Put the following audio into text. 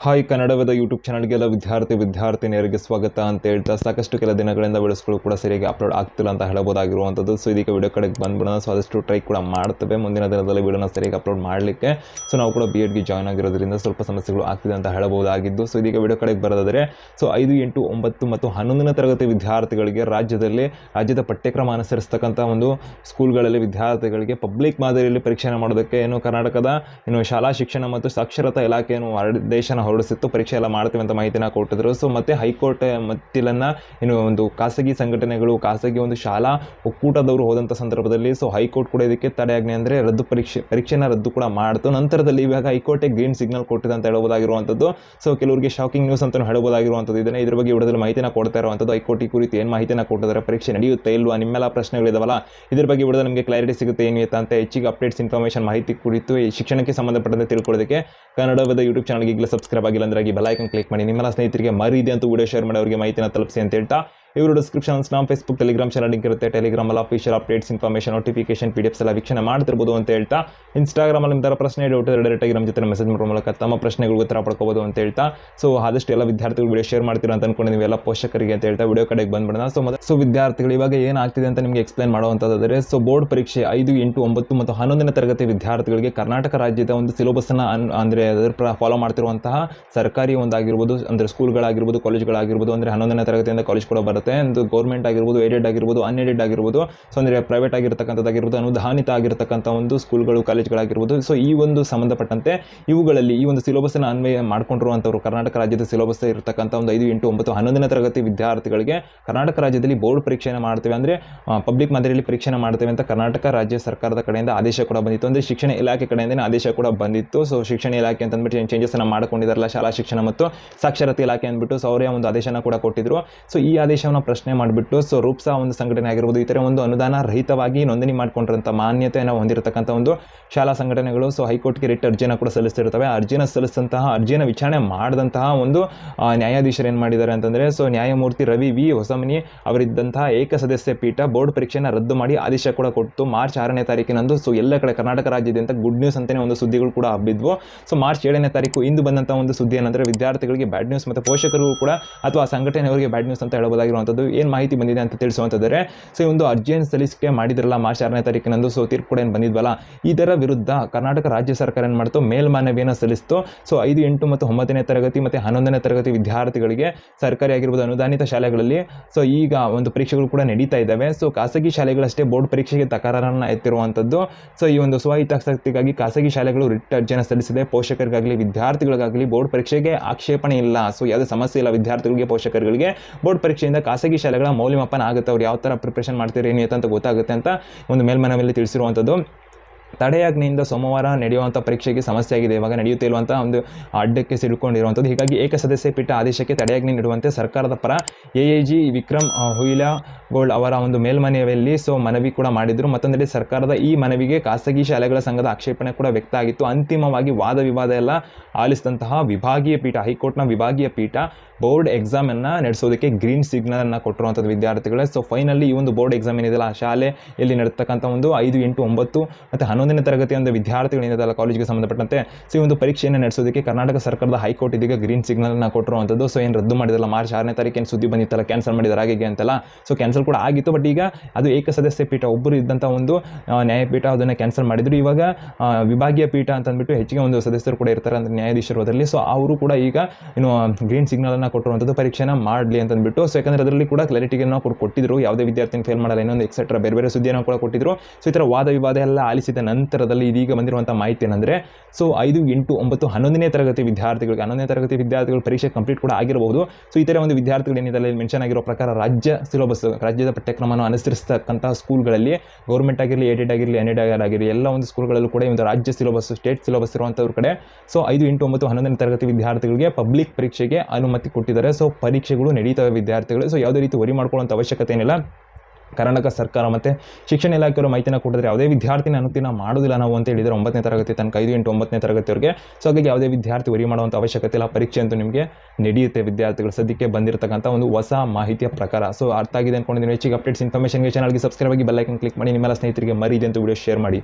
Hi ಕನ್ನಡವಾದ YouTube ಚಾನಲ್ಗೆಲ್ಲ ವಿದ್ಯಾರ್ಥಿ ವಿದ್ಯಾರ್ಥಿನಿಯರಿಗೆ ಸ್ವಾಗತ ಅಂತ ಹೇಳ್ತಾ ಸಾಕಷ್ಟು ಕೆಲ ದಿನಗಳಿಂದ ವಿಡಿಯೋಸ್ಗಳು ಕೂಡ ಸರಿಯಾಗಿ ಅಪ್ಲೋಡ್ ಆಗ್ತಿಲ್ಲ ಅಂತ ಹೇಳಬಹುದಾಗಿರುವಂಥದ್ದು. ಸೊ ಇದೀಗ ವಿಡಿಯೋ ಕಡೆಗೆ ಬಂದ್ಬಿಡೋಣ. ಸೊ ಆದಷ್ಟು ಟ್ರೈ ಕೂಡ ಮಾಡ್ತವೆ. ಮುಂದಿನ ದಿನದಲ್ಲಿ ವಿಡಿಯೋನ ಸರಿಯಾಗಿ ಅಪ್ಲೋಡ್ ಮಾಡಲಿಕ್ಕೆ. ಸೊ ನಾವು ಕೂಡ ಬಿ ಎಡ್ಗೆ ಜಾಯ್ನ್ ಆಗಿರೋದ್ರಿಂದ ಸ್ವಲ್ಪ ಸಮಸ್ಯೆಗಳು ಆಗ್ತಿದೆ ಅಂತ ಹೇಳಬಹುದಾಗಿದ್ದು. ಸೊ ಇದೀಗ ವಿಡಿಯೋ ಕಡೆಗೆ ಬರೋದಾದರೆ ಸೊ ಐದು, ಎಂಟು, ಒಂಬತ್ತು ಮತ್ತು ಹನ್ನೊಂದನೇ ತರಗತಿ ವಿದ್ಯಾರ್ಥಿಗಳಿಗೆ ರಾಜ್ಯದಲ್ಲಿ, ರಾಜ್ಯದ ಪಠ್ಯಕ್ರಮ ಅನುಸರಿಸ್ತಕ್ಕಂಥ ಒಂದು ಸ್ಕೂಲ್ಗಳಲ್ಲಿ ವಿದ್ಯಾರ್ಥಿಗಳಿಗೆ ಪಬ್ಲಿಕ್ ಮಾದರಿಯಲ್ಲಿ ಪರೀಕ್ಷೆ ಮಾಡೋದಕ್ಕೆ ಏನು ಕರ್ನಾಟಕದ ಏನು ಶಾಲಾ ಶಿಕ್ಷಣ ಮತ್ತು ಸಾಕ್ಷರತಾ ಇಲಾಖೆಯನ್ನು ಆದೇಶನ ಹೊರಡಿಸಿತ್ತು, ಪರೀಕ್ಷೆ ಎಲ್ಲ ಮಾಡ್ತೀವಿ ಅಂತ ಮಾಹಿತಿನ ಕೊಟ್ಟಿದ್ರು. ಸೊ ಮತ್ತೆ ಹೈಕೋರ್ಟ್ ಮತ್ತಿಲನ್ನ ಏನು ಒಂದು ಖಾಸಗಿ ಸಂಘಟನೆಗಳು, ಖಾಸಗಿ ಒಂದು ಶಾಲಾ ಒಕ್ಕೂಟದವರು ಹೋದಂಥ ಸಂದರ್ಭದಲ್ಲಿ ಸೊ ಹೈಕೋರ್ಟ್ ಕೂಡ ಇದಕ್ಕೆ ತಡೆಯಾಜ್ಞೆ ಅಂದರೆ ರದ್ದು ಪರೀಕ್ಷೆ, ಪರೀಕ್ಷೆನ ರದ್ದು ಕೂಡ ಮಾಡ್ತು. ನಂತರದಲ್ಲಿ ಇವಾಗ ಹೈಕೋರ್ಟೇ ಗ್ರೀನ್ ಸಿಗ್ನಲ್ ಕೊಟ್ಟಿದೆ ಅಂತ ಹೇಳಬಹುದಾಗಿರುವಂಥದ್ದು. ಸೊ ಕೆಲವರಿಗೆ ಶಾಕಿಂಗ್ ನ್ಯೂಸ್ ಅಂತ ಹೇಳಬಹುದಾಗಿರುವಂಥದ್ದು. ಇದನ್ನ ಇದ್ರ ಬಗ್ಗೆ ವಿಡಿಯೋದಲ್ಲಿ ಮಾಹಿತಿನ ಕೊಡ್ತಾ ಇರುವಂಥದ್ದು. ಹೈಕೋರ್ಟ್ ಈ ಕುರಿತು ಏನು ಮಾಹಿತಿನ ಕೊಟ್ಟಿದ್ದಾರೆ, ಪರೀಕ್ಷೆ ನಡೆಯುತ್ತೆ ಇಲ್ವಾ, ನಿಮ್ಮೆಲ್ಲ ಪ್ರಶ್ನೆಗಳಿದಾವಲ್ಲ ಇದ್ರ ಬಗ್ಗೆ ವಿಡಿಯೋದಲ್ಲಿ ನಮಗೆ ಕ್ಲಾರಿಟಿ ಸಿಗುತ್ತೆ, ಏನು ಅಂತ ಹೆಚ್ಚಿಗೆ ಅಪ್ಡೇಟ್ಸ್ ಇನ್ಫಾರ್ಮೇಷನ್ ಮಾಹಿತಿ ಕುರಿತು ಈ ಶಿಕ್ಷಣಕ್ಕೆ ಸಂಬಂಧಪಟ್ಟಂತೆ ತಿಳ್ಕೊಳ್ಳೋದಕ್ಕೆ ಕನ್ನಡದ ಯೂಟ್ಯೂಬ್ ಚಾನಲ್ಗೆ ಈಗಲೇ ಸಬ್ಸ್ಕ್ರೈಬ್ ಆಗಿಲ್ಲ ಅಂದ್ರೆ ಬೆಲ್ ಐಕನ್ ಕ್ಲಿಕ್ ಮಾಡಿ. ನಿಮ್ಮೆಲ್ಲ ಸ್ನೇಹಿತರಿಗೆ ಮರಿದೆ ಅಂತ ವಿಡಿಯೋ ಶೇರ್ ಮಾಡಿ, ಅವರಿಗೆ ಮಾಹಿತಿನ ತಲುಪಿಸಿ ಅಂತ ಹೇಳ್ತಾ ಇವರು ಡಿಸ್ಕ್ರಿಪ್ಷನ್ಸ್ ನಮ್ಮ ಫೇಸ್ಬುಕ್ ಟೆಲಿಗ್ರಾಮ್ ಚಾನಲ್ ಲಿಂಕ್ ಇರುತ್ತೆ ಟೆಲಿಗ್ರಾಮ್ ಅಲ್ಲಿ official updates information notification PDFs ಎಲ್ಲ ವೀಕ್ಷಣೆ ಮಾಡ್ತಿರ್ಬೋದು ಅಂತ ಹೇಳ್ತಾ ಇನ್ಸ್ಟಾಗ್ರಾಮಲ್ಲಿ ನಿಮ್ಮ ಥರ ಪ್ರಶ್ನೆ ಡೌಟ್ ಡೈರೆಕ್ಟಾಗಿ ನಮ್ಮ ಜೊತೆ ಮೆಸೇಜ್ ಮಾಡೋ ಮೂಲಕ ತಮ್ಮ ಪ್ರಶ್ನೆಗಳಿಗೆ ಉತ್ತರ ಪಡ್ಕೋಬೋದು ಅಂತ ಹೇಳ್ತಾ ಸೊ ಆದಷ್ಟು ಎಲ್ಲ ವಿದ್ಯಾರ್ಥಿಗಳು ವಿಡಿಯೋ ಶೇರ್ ಮಾಡ್ತೀರಾ ಅಂತ ಅನ್ಕೊಂಡಿದ್ದೀವಿ ಎಲ್ಲ ಪೋಷಕರಿಗೆ ಅಂತ ಹೇಳ್ತಾ ವಿಡಿಯೋ ಕಡೆಗೆ ಬಂದ್ಬಿಡೋಣ. ಸೊ ಮೊದಲು ಸೊ ವಿದ್ಯಾರ್ಥಿಗಳು, ಇವಾಗ ಏನಾಗ್ತಿದೆ ಅಂತ ನಿಮಗೆ ಎಕ್ಸ್ಪ್ಲೈನ್ ಮಾಡುವಂಥದ್ದಾದರೆ ಸೊ ಬೋರ್ಡ್ ಪರೀಕ್ಷೆ ಐದು, ಎಂಟು, ಒಂಬತ್ತು ಮತ್ತು ಹನ್ನೊಂದನೇ ತರಗತಿ ವಿದ್ಯಾರ್ಥಿಗಳಿಗೆ ಕರ್ನಾಟಕ ರಾಜ್ಯದ ಒಂದು ಸಿಲೆಬಸ್ಸನ್ನು ಅಂದರೆ ಅದರ ಫಾಲೋ ಮಾಡ್ತಿರುವಂತಹ ಸರ್ಕಾರಿ ಒಂದಾಗಿರ್ಬೋದು, ಅಂದರೆ ಸ್ಕೂಲ್ಗಳಾಗಿರ್ಬೋದು ಕಾಲೇಜ್ಗಳಾಗಿರ್ಬೋದು ಅಂದರೆ ಹನ್ನೊಂದನೇ ತರಗತಿಯಿಂದ ಕಾಲೇಜ್ ಕೂಡ ಬರುತ್ತೆ. ಒಂದು ಗೌರ್ಮೆಂಟ್ ಆಗಿರ್ಬೋದು ಏಡೆಡ್ ಆಗಿರ್ಬೋದು ಅನ್ಏಡೆಡ್ ಆಗಿರ್ಬೋದು. ಸೊ ಅಂದರೆ ಪ್ರೈವೇಟ್ ಆಗಿರ್ತಕ್ಕಂಥದ್ದಾಗಿರ್ಬೋದು, ಅನುದಾನಿತ ಆಗಿರ್ತಕ್ಕಂಥ ಒಂದು ಸ್ಕೂಲ್ಗಳು ಕಾಲೇಜ್ಗಳಾಗಿರ್ಬೋದು ಸೊ ಈ ಒಂದು ಸಂಬಂಧಪಟ್ಟಂತೆ ಇವುಗಳಲ್ಲಿ ಈ ಒಂದು ಸಿಲೆಬಸ್ಸನ್ನು ಅನ್ವಯ ಮಾಡ್ಕೊಂಡಿರುವಂಥವ್ರು ಕರ್ನಾಟಕ ರಾಜ್ಯದ ಸಿಲೆಬಸ್ ಇರತಕ್ಕಂಥ ಒಂದು ಐದು ಎಂಟು ಒಂಬತ್ತು ಹನ್ನೊಂದನೇ ತರಗತಿ ವಿದ್ಯಾರ್ಥಿಗಳಿಗೆ ಕರ್ನಾಟಕ ರಾಜ್ಯದಲ್ಲಿ ಬೋರ್ಡ್ ಪರೀಕ್ಷೆಯನ್ನು ಮಾಡ್ತೇವೆ. ಅಂದರೆ ಪಬ್ಲಿಕ್ ಮಾದರಿಯಲ್ಲಿ ಪರೀಕ್ಷೆನ ಮಾಡ್ತೇವೆ ಅಂತ ಕರ್ನಾಟಕ ರಾಜ್ಯ ಸರ್ಕಾರದ ಕಡೆಯಿಂದ ಆದೇಶ ಕೂಡ ಬಂದಿತ್ತು. ಅಂದರೆ, ಶಿಕ್ಷಣ ಇಲಾಖೆ ಕಡೆಯಿಂದ ಆದೇಶ ಕೂಡ ಬಂದಿತ್ತು. ಸೊ ಶಿಕ್ಷಣ ಇಲಾಖೆ ಅಂತ ಅಂದ್ಬಿಟ್ಟು ಚೇಂಜಸ್ನ ಮಾಡ್ಕೊಂಡಿದ್ದಾರಲ್ಲ ಶಾಲಾ ಶಿಕ್ಷಣ ಮತ್ತು ಸಾಕ್ಷರತೆ ಇಲಾಖೆ ಅಂದ್ಬಿಟ್ಟು ಸೌರ್ಯ ಒಂದು ಆದೇಶನ ಕೂಡ ಕೊಟ್ಟಿದ್ರು. ಸೊ ಈ ಆದೇಶವನ್ನು ಪ್ರಶ್ನೆ ಮಾಡಿಬಿಟ್ಟು ಸೊ ರೂಪ್ಸಾ ಒಂದು ಸಂಘಟನೆ ಆಗಿರ್ಬೋದು, ಈ ಥರ ಒಂದು ಅನುದಾನ ರಹಿತವಾಗಿ ನೋಂದಣಿ ಮಾಡಿಕೊಂಡಿರೋಂಥ ಮಾನ್ಯತೆಯನ್ನು ಹೊಂದಿರತಕ್ಕಂಥ ಒಂದು ಶಾಲಾ ಸಂಘಟನೆಗಳು ಸೊ ಹೈಕೋರ್ಟ್ಗೆ ರಿಟ್ ಅರ್ಜಿಯನ್ನು ಕೂಡ ಸಲ್ಲಿಸ್ತಿರ್ತವೆ ಅರ್ಜಿನ ಸಲ್ಲಿಸಿದಂತಹ, ಅರ್ಜಿಯನ್ನು ವಿಚಾರಣೆ ಮಾಡಿದಂತಹ ಒಂದು ನ್ಯಾಯಾಧೀಶರು ಏನು ಮಾಡಿದ್ದಾರೆ ಅಂತಂದರೆ ಸೊ ನ್ಯಾಯಮೂರ್ತಿ ರವಿ ವಿ ಹೊಸಮನಿ ಅವರಿದ್ದಂತಹ ಏಕಸದಸ್ಯ ಪೀಠ ಬೋರ್ಡ್ ಪರೀಕ್ಷೆಯನ್ನು ರದ್ದು ಮಾಡಿ ಆದೇಶ ಕೂಡ ಕೊಟ್ಟು, ಮಾರ್ಚ್ ಆರನೇ ತಾರೀಕಿನಂದು ಸೊ ಎಲ್ಲ ಕಡೆ ಕರ್ನಾಟಕ ರಾಜ್ಯದಂತ ಗುಡ್ ನ್ಯೂಸ್ ಅಂತಲೇ ಒಂದು ಸುದ್ದಿಗಳು ಕೂಡ ಹಬ್ಬಿದ್ವು. ಸೊ ಮಾರ್ಚ್ ಏಳನೇ ತಾರೀಕು ಇಂದು ಬಂದಂಥ ಒಂದು ಸುದ್ದಿ ಏನಂದರೆ, ವಿದ್ಯಾರ್ಥಿಗಳಿಗೆ ಬ್ಯಾಡ್ ನ್ಯೂಸ್ ಮತ್ತು ಪೋಷಕರು ಕೂಡ, ಅಥವಾ ಸಂಘಟನೆಯವರಿಗೆ ಬ್ಯಾಡ್ ನ್ಯೂಸ್ ಅಂತ ಹೇಳಬಹುದಾಗಿರುವಂಥದ್ದು ಏನು ಮಾಹಿತಿ ಬಂದಿದೆ ಅಂತ ತಿಳಿಸುವಂಥದ್ದಾರೆ, ಸೊ, ಈ ಒಂದು ಅರ್ಜಿಯನ್ನು ಸಲ್ಲಿಸಿಕೆ ಮಾಡಿದ್ರಲ್ಲ, ಮಾರ್ಚ್ ಆರನೇ ತಾರೀಕಿನಂದು ಸೊ, ತೀರ್ಪು ಕೂಡ ಏನು ಬಂದಿದ್ವಲ್ಲ ಇದರ ವಿರುದ್ಧ ಕರ್ನಾಟಕ ರಾಜ್ಯ ಸರ್ಕಾರ ಏನು ಮಾಡ್ತು, ಮೇಲ್ಮನವಿಯನ್ನು ಸಲ್ಲಿಸ್ತು. ಸೊ, ಐದು, ಎಂಟು ಮತ್ತು ಒಂಬತ್ತನೇ ತರಗತಿ ಮತ್ತು ಹನ್ನೊಂದನೇ ತರಗತಿ ವಿದ್ಯಾರ್ಥಿಗಳಿಗೆ ಸರ್ಕಾರಿ ಆಗಿರ್ಬೋದು ಅನುದಾನಿತ ಶಾಲೆಗಳಲ್ಲಿ, ಸೊ, ಈಗ ಒಂದು ಪರೀಕ್ಷೆಗಳು ಕೂಡ ನಡೀತಾ ಇದ್ದಾವೆ. ಸೊ, ಖಾಸಗಿ ಶಾಲೆಗಳಷ್ಟೇ ಬೋರ್ಡ್ ಪರೀಕ್ಷೆಗೆ ತಕರಾರನ್ನು ಎತ್ತಿರುವಂಥದ್ದು. ಸೊ, ಈ ಒಂದು ಸ್ವಹಿತಾಸಕ್ತಿಗಾಗಿ ಖಾಸಗಿ ಶಾಲೆಗಳು ರಿಟ್ ಅರ್ಜಿಯನ್ನು ಸಲ್ಲಿಸಿದೆ. ಪೋಷಕರಿಗಾಗಲಿ, ವಿದ್ಯಾರ್ಥಿಗಳಿಗಾಗಲಿ ಬೋರ್ಡ್ ಪರೀಕ್ಷೆಗೆ ಆಕ್ಷೇಪಣೆ ಇಲ್ಲ. ಸೊ, ಯಾವುದೇ ಸಮಸ್ಯೆ ಇಲ್ಲ ವಿದ್ಯಾರ್ಥಿಗಳಿಗೆ, ಪೋಷಕರಿಗೆ. ಬೋರ್ಡ್ ಪರೀಕ್ಷೆಯಿಂದ ಖಾಸಗಿ ಶಾಲೆಗಳ ಮೌಲ್ಯಮಾಪನ ಆಗುತ್ತೆ, ಅವ್ರು ಯಾವ ಥರ ಪ್ರಿಪ್ರೇಷನ್ ಮಾಡ್ತೀರಿ, ಏನು ಅಂತ ಗೊತ್ತಾಗುತ್ತೆ ಅಂತ ಒಂದು ಮೇಲ್ಮನವಿಯಲ್ಲಿ ತಿಳಿಸಿರುವಂಥದ್ದು. ತಡೆಯಾಜ್ಞೆಯಿಂದ ಸೋಮವಾರ ನಡೆಯುವಂಥ ಪರೀಕ್ಷೆಗೆ ಸಮಸ್ಯೆ ಆಗಿದೆ, ಇವಾಗ ನಡೆಯುತ್ತೆ ಇರುವಂಥ ಒಂದು ಅಡ್ಡಕ್ಕೆ ಸಿಡ್ಕೊಂಡಿರುವಂಥದ್ದು. ಹೀಗಾಗಿ ಏಕಸದಸ್ಯ ಪೀಠ ಆದೇಶಕ್ಕೆ ತಡೆಯಾಜ್ಞೆ ನೀಡುವಂತೆ ಸರ್ಕಾರದ ಪರ ಎ ಎ ಜಿ ವಿಕ್ರಮ್ ಅವರ ಒಂದು ಮೇಲ್ಮನವಿಯಲ್ಲಿ ಸೊ ಮನವಿ ಕೂಡ ಮಾಡಿದರು. ಮತ್ತೊಂದೆಡೆ ಸರ್ಕಾರದ ಈ ಮನವಿಗೆ ಖಾಸಗಿ ಶಾಲೆಗಳ ಸಂಘದ ಆಕ್ಷೇಪಣೆ ಕೂಡ ವ್ಯಕ್ತ ಆಗಿತ್ತು ಅಂತಿಮವಾಗಿ ವಾದ ವಿವಾದ ಎಲ್ಲ ಆಲಿಸಿದಂತಹ ವಿಭಾಗೀಯ ಪೀಠ, ಹೈಕೋರ್ಟ್ನ ವಿಭಾಗೀಯ ಪೀಠ ಬೋರ್ಡ್ ಎಕ್ಸಾಮನ್ನು ನಡೆಸೋದಕ್ಕೆ ಗ್ರೀನ್ ಸಿಗ್ನಲನ್ನು ಕೊಟ್ಟಿರುವಂಥದ್ದು ವಿದ್ಯಾರ್ಥಿಗಳೇ. ಸೊ ಫೈನಲಿ ಈ ಒಂದು ಬೋರ್ಡ್ ಎಕ್ಸಾಮ್ ಏನಿದೆಯಲ್ಲ, ಆ ಶಾಲೆಯಲ್ಲಿ ನಡೆತಕ್ಕಂಥ ಒಂದು ಐದು, ಎಂಟು, ಒಂಬತ್ತು ಮತ್ತು ಹನ್ನೊಂದನೇ ತರಗತಿಯ ಒಂದು ವಿದ್ಯಾರ್ಥಿಗಳು ಏನಿದೆಯಲ್ಲ ಕಾಲೇಜಿಗೆ ಸಂಬಂಧಪಟ್ಟಂತೆ. ಸೊ ಈ ಒಂದು ಪರೀಕ್ಷೆಯನ್ನು ನಡೆಸೋದಕ್ಕೆ ಕರ್ನಾಟಕ ಸರ್ಕಾರದ ಹೈಕೋರ್ಟ್ ಇದೀಗ ಗ್ರೀನ್ ಸಿಗ್ನಲನ್ನು ಕೊಟ್ಟಿರುವಂಥದ್ದು ಸೊ ಏನು ರದ್ದು ಮಾಡಿದಲ್ಲ, ಮಾರ್ಚ್ ಆರನೇ ತಾರೀಕೇನು ಸುದ್ದಿ ಬಂದಿತ್ತಲ್ಲ ಕ್ಯಾನ್ಸಲ್ ಮಾಡಿದ್ದಾರೆ ಆಗಿಗೆ ಅಂತಲ್ಲ. ಸೊ ಕ್ಯಾನ್ಸಲ್ ಕೂಡ ಆಗಿತ್ತು ಬಟ್ ಈಗ ಅದು ಏಕಸದಸ್ಯ ಪೀಠ, ಒಬ್ಬರು ಇದ್ದಂಥ ಒಂದು ನ್ಯಾಯಪೀಠ ಅದನ್ನು ಕ್ಯಾನ್ಸಲ್ ಮಾಡಿದ್ರು. ಇವಾಗ ವಿಭಾಗೀಯ ಪೀಠ ಅಂತ ಅಂದ್ಬಿಟ್ಟು ಹೆಚ್ಚಿಗೆ ಒಂದು ಸದಸ್ಯರು ಕೂಡ ಇರ್ತಾರೆ ಅಂದರೆ ನ್ಯಾಯಾಧೀಶರು ಅದರಲ್ಲಿ. ಸೊ ಅವರು ಕೂಡ ಈಗ ಏನು ಗ್ರೀನ್ ಸಿಗ್ನಲನ್ನು ಕೊಟ್ಟಿರುವಂಥದ್ದು ಪರೀಕ್ಷೆನ ಮಾಡಲಿ ಅಂತಂದ್ಬಿಟ್ಟು ಸೊ ಯಾಕಂದರೆ ಅದರಲ್ಲಿ ಕೂಡ ಕ್ಲಾರಿಟಿಯನ್ನು ಕೊಟ್ಟು ಕೊಟ್ಟಿದ್ರು, ಯಾವುದೇ ವಿದ್ಯಾರ್ಥಿನ ಫೇಲ್ ಮಾಡಲ್ಲ, ಇನ್ನೊಂದು ಎಕ್ಸೆಟ್ರಾ ಬೇರೆ ಬೇರೆ ಸುದ್ದಿಯನ್ನು ಕೂಡ ಕೊಟ್ಟಿದ್ರು. ಸೊ ಈ ಥರ ವಾದ ವಿವಾದ ಎಲ್ಲ ಆಲಿಸಿದ ನಂತರದಲ್ಲಿ ಇದೀಗ ಬಂದಿರುವಂಥ ಮಾಹಿತಿ ಏನಂದರೆ ಸೊ ಐದು, ಎಂಟು, ಒಂಬತ್ತು, ಹನ್ನೊಂದನೇ ತರಗತಿ ವಿದ್ಯಾರ್ಥಿಗಳಿಗೆ, ಹನ್ನೊಂದನೇ ತರಗತಿ ವಿದ್ಯಾರ್ಥಿಗಳು ಪರೀಕ್ಷೆ ಕಂಪ್ಲೀಟ್ ಕೂಡ ಆಗಿರಬಹುದು. ಸೊ ಈ ಥರ ಒಂದು ವಿದ್ಯಾರ್ಥಿಗಳು ಏನಿದೆ ಮೆನ್ಷನ್ ಆಗಿರೋ ಪ್ರಕಾರ ರಾಜ್ಯ ಸಿಲೆಬಸ್ ರಾಜ್ಯದ ಪಠ್ಯಕ್ರಮವನ್ನು ಅನುಸರಿಸತಕ್ಕಂಥ ಸ್ಕೂಲ್ಗಳಲ್ಲಿ ಗೌರ್ಮೆಂಟ್ ಆಗಿರಲಿ ಏಡೆಡ್ ಆಗಿರಲಿ ಅನ್ಎಡ್ ಆಗಿರಲಿ, ಎಲ್ಲ ಒಂದು ಸ್ಕೂಲ್ಗಳಲ್ಲೂ ಕೂಡ ಒಂದು ರಾಜ್ಯ ಸಿಲೆಬಸ್ ಸ್ಟೇಟ್ ಸಿಲೆಬಸ್ ಇರುವಂಥವ್ರ ಕಡೆ ಸೊ ಐದು, ಎಂಟು, ಒಂಬತ್ತು, ಹನ್ನೊಂದನೇ ತರಗತಿ ವಿದ್ಯಾರ್ಥಿಗಳಿಗೆ ಪಬ್ಲಿಕ್ ಪರೀಕ್ಷೆಗೆ ಅನುಮತಿ ಕೊಟ್ಟಿದ್ದಾರೆ. ಸೊ ಪರೀಕ್ಷೆಗಳು ನಡೀತವೆ ವಿದ್ಯಾರ್ಥಿಗಳು ಸೊ ಯಾವುದೇ ರೀತಿ ವರಿ ಮಾಡ್ಕೊಳ್ಳೋಂಥ ಅವಶ್ಯಕತೆ ಏನಿಲ್ಲ. ಕರ್ನಾಟಕ ಸರ್ಕಾರ ಮತ್ತು ಶಿಕ್ಷಣ ಇಲಾಖೆಯವರು ಮಾಹಿತಿನ ಕೊಟ್ಟಿದ್ರೆ ಯಾವುದೇ ವಿದ್ಯಾರ್ಥಿನ ಅನುತ್ತಿನ ಮಾಡೋದಿಲ್ಲ ನಾವು ಅಂತ ಹೇಳಿದರೆ ಒಂಬತ್ತನೇ ತರಗತಿ ತನಕ, ಐದು ಎಂಟು ಒಂಬತ್ತನೇ ತರಗತಿಯವರಿಗೆ ಸೊ ಹಾಗಾಗಿ ಯಾವುದೇ ವಿದ್ಯಾರ್ಥಿ ವರಿ ಮಾಡುವಂಥ ಅವಶ್ಯಕತೆ ಇಲ್ಲ. ಪರೀಕ್ಷೆ ಅಂತೂ ನಿಮಗೆ ನಡೆಯುತ್ತೆ ವಿದ್ಯಾರ್ಥಿಗಳು. ಸದ್ಯಕ್ಕೆ ಬಂದಿರತಕ್ಕಂಥ ಒಂದು ಹೊಸ ಮಾಹಿತಿಯ ಪ್ರಕಾರ. ಸೊ ಅರ್ಥ ಆಗಿದೆ ಅಂದ್ಕೊಂಡಿದ್ದೀನಿ ಹೆಚ್ಚಿಗೆ ಅಪ್ಡೇಟ್ಸ್ ಇನ್ಫಾರ್ಮೇಷನ್ಗೆ ಚಾನಲ್ಗೆ ಸಬ್ಸ್ಕ್ರೈಬ್ ಆಗಿ ಬೆಲ್ಲೈಕನ್ ಕ್ಲಿಕ್ ಮಾಡಿ. ನಿಮ್ಮೆಲ್ಲ ಸ್ನೇಹಿತರಿಗೆ ಮರಿದೆ ಅಂತ ವಿಡಿಯೋ ಶೇರ್ ಮಾಡಿ.